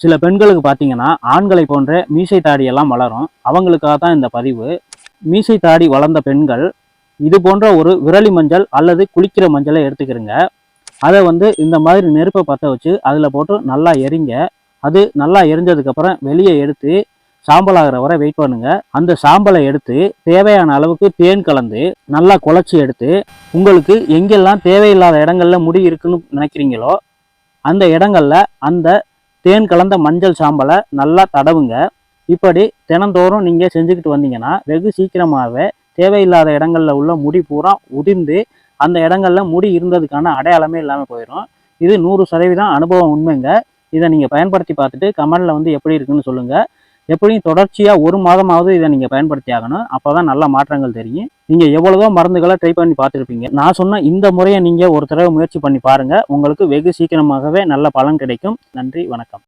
சில பெண்களுக்கு பார்த்தீங்கன்னா ஆண்களை போன்ற மீசை தாடியெல்லாம் வளரும். அவங்களுக்காக தான் இந்த பதிவு. மீசை தாடி வளர்ந்த பெண்கள் இது போன்ற ஒரு விரலி மஞ்சள் அல்லது குளிக்கிற மஞ்சளை எடுத்துக்கிறங்க. அதை வந்து இந்த மாதிரி நெருப்பை பற்ற வச்சு அதில் போட்டு நல்லா எரிங்க. அது நல்லா எரிஞ்சதுக்கப்புறம் வெளியே எடுத்து சாம்பல் ஆகிற வரை வெயிட் பண்ணுங்க. அந்த சாம்பலை எடுத்து தேவையான அளவுக்கு தேன் கலந்து நல்லா குழச்சி எடுத்து உங்களுக்கு எங்கெல்லாம் தேவையில்லாத இடங்கள்ல முடி இருக்குன்னு நினைக்கிறீங்களோ அந்த இடங்கள்ல அந்த தேன் கலந்த மஞ்சள் சாம்பலை நல்லா தடவுங்க. இப்படி தினந்தோறும் நீங்கள் செஞ்சுக்கிட்டு வந்தீங்கன்னா வெகு சீக்கிரமாகவே தேவையில்லாத இடங்களில் உள்ள முடி பூரா உதிர்ந்து அந்த இடங்களில் முடி இருந்ததுக்கான அடையாளமே இல்லாமல் போயிடும் இது நூறு சதவீதம் அனுபவம் உண்மைங்க. இதை நீங்கள் பயன்படுத்தி பார்த்துட்டு கமெண்டில் வந்து எப்படி இருக்குன்னு சொல்லுங்கள் எப்படியும் தொடர்ச்சியாக ஒரு மாதமாவது இதை நீங்கள் பயன்படுத்தி ஆகணும். அப்போ தான் நல்ல மாற்றங்கள் தெரியும். நீங்கள் எவ்வளவோ மருந்துகளை ட்ரை பண்ணி பார்த்துருப்பீங்க. நான் சொன்ன இந்த முறையை நீங்கள் ஒரு தடவை முயற்சி பண்ணி பாருங்கள் உங்களுக்கு வெகு சீக்கிரமாகவே நல்ல பலன் கிடைக்கும். நன்றி வணக்கம்.